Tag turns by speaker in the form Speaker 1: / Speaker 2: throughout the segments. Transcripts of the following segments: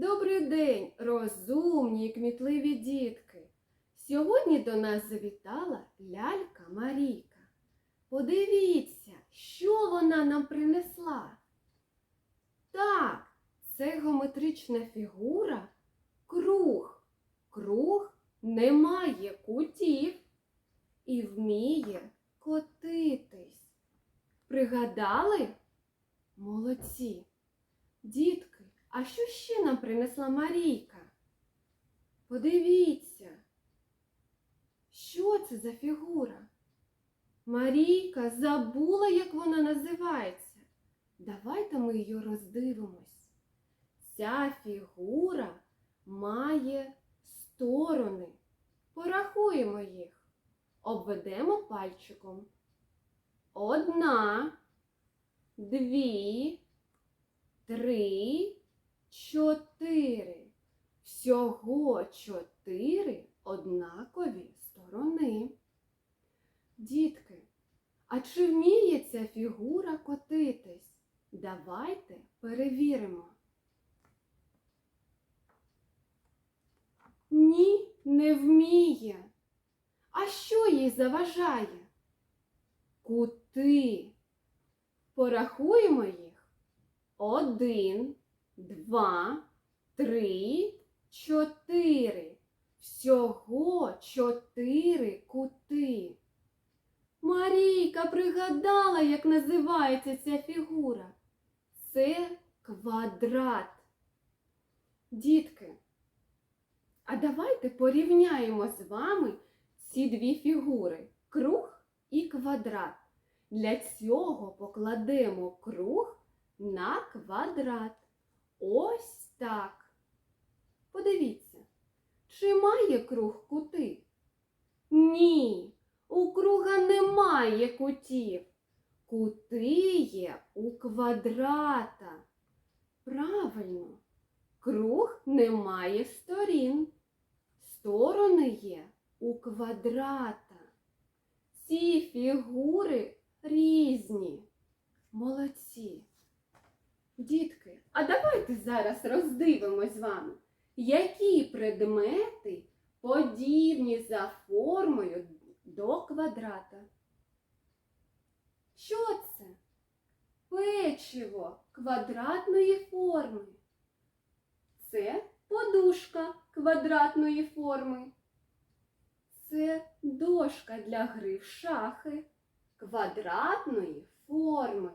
Speaker 1: Добрий день, розумні і кмітливі дітки. Сьогодні до нас завітала лялька Марійка. Подивіться, що вона нам принесла. Так, це геометрична фігура круг. Круг не має кутів і вміє котитись. Пригадали? Молодці. Дітки, а що ще нам принесла Марійка? Подивіться, що це за фігура? Марійка забула, як вона називається. Давайте ми її роздивимось. Ця фігура має сторони. Порахуємо їх. Обведемо пальчиком. Одна, дві, три, чотири. Всього чотири однакові сторони. Дітки, а чи вміє ця фігура котитись? Давайте перевіримо. Ні, не вміє. А що їй заважає? Кути. Порахуємо їх. Один, два, три, чотири. Всього чотири кути. Марійка пригадала, як називається ця фігура. Це квадрат. Дітки, а давайте порівняємо з вами ці дві фігури круг і квадрат. Для цього покладемо круг на квадрат. Ось так. Подивіться, чи має круг кути? Ні, у круга немає кутів. Кути є у квадрата. Правильно, круг не має сторін. Сторони є у квадрата. Ці фігури різні. Молодці. Дітки, а давайте зараз роздивимось з вами, які предмети подібні за формою до квадрата. Що це? Печиво квадратної форми. Це подушка квадратної форми. Це дошка для гри в шахи квадратної форми.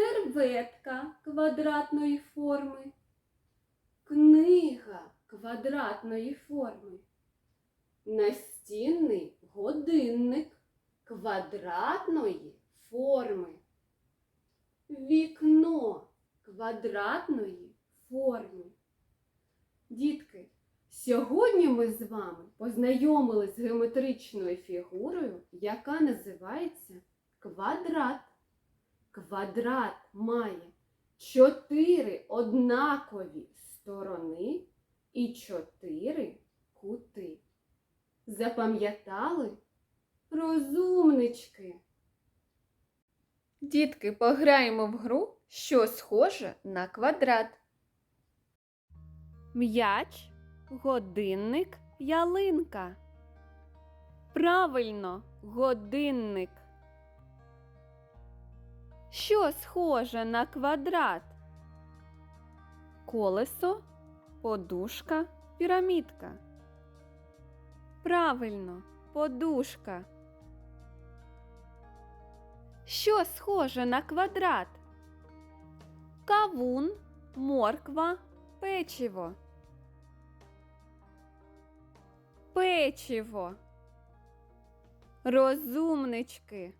Speaker 1: Серветка квадратної форми. Книга квадратної форми. Настінний годинник квадратної форми. Вікно квадратної форми. Дітки, сьогодні ми з вами познайомились з геометричною фігурою, яка називається квадрат. Квадрат має чотири однакові сторони і чотири кути. Запам'ятали? Розумнички.
Speaker 2: Дітки, пограємо в гру, що схоже на квадрат. М'яч, годинник, ялинка. Правильно, годинник. Що схоже на квадрат? Колесо, подушка, пірамідка. Правильно, подушка. Що схоже на квадрат? Кавун, морква, печиво. Печиво. Розумнички.